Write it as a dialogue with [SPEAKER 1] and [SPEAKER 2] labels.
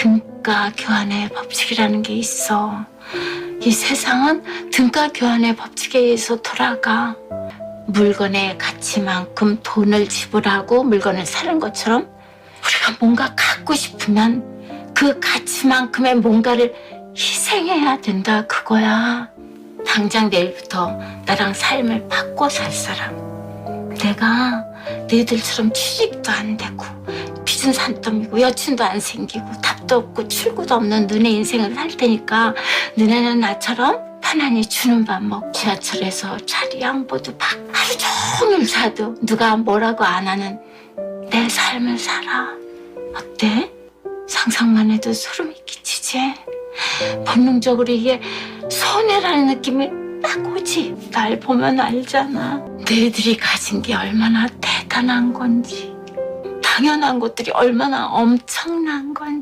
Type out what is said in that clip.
[SPEAKER 1] 등가 교환의 법칙이라는 게 있어. 이 세상은 등가 교환의 법칙에 의해서 돌아가. 물건의 가치만큼 돈을 지불하고 물건을 사는 것처럼 우리가 뭔가 갖고 싶으면 그 가치만큼의 뭔가를 희생해야 된다 그거야. 당장 내일부터 나랑 삶을 바꿔 살 사람. 내가 너희들처럼 취직도 안 되고 빚은 산더미고 여친도 안 생기고 답도 없고 출구도 없는 너네 인생을 살 테니까 너네는 나처럼 편안히 주는 밥 먹고 지하철에서 자리 양보도 받 하루 종일 자도 누가 뭐라고 안 하는 내 삶을 살아. 어때? 상상만 해도 소름이 끼치지? 본능적으로 이게 손해라는 느낌이 딱 오지. 날 보면 알잖아. 너희들이 가진 게 얼마나 대단한 건지 당연한 것들이 얼마나 엄청난 건지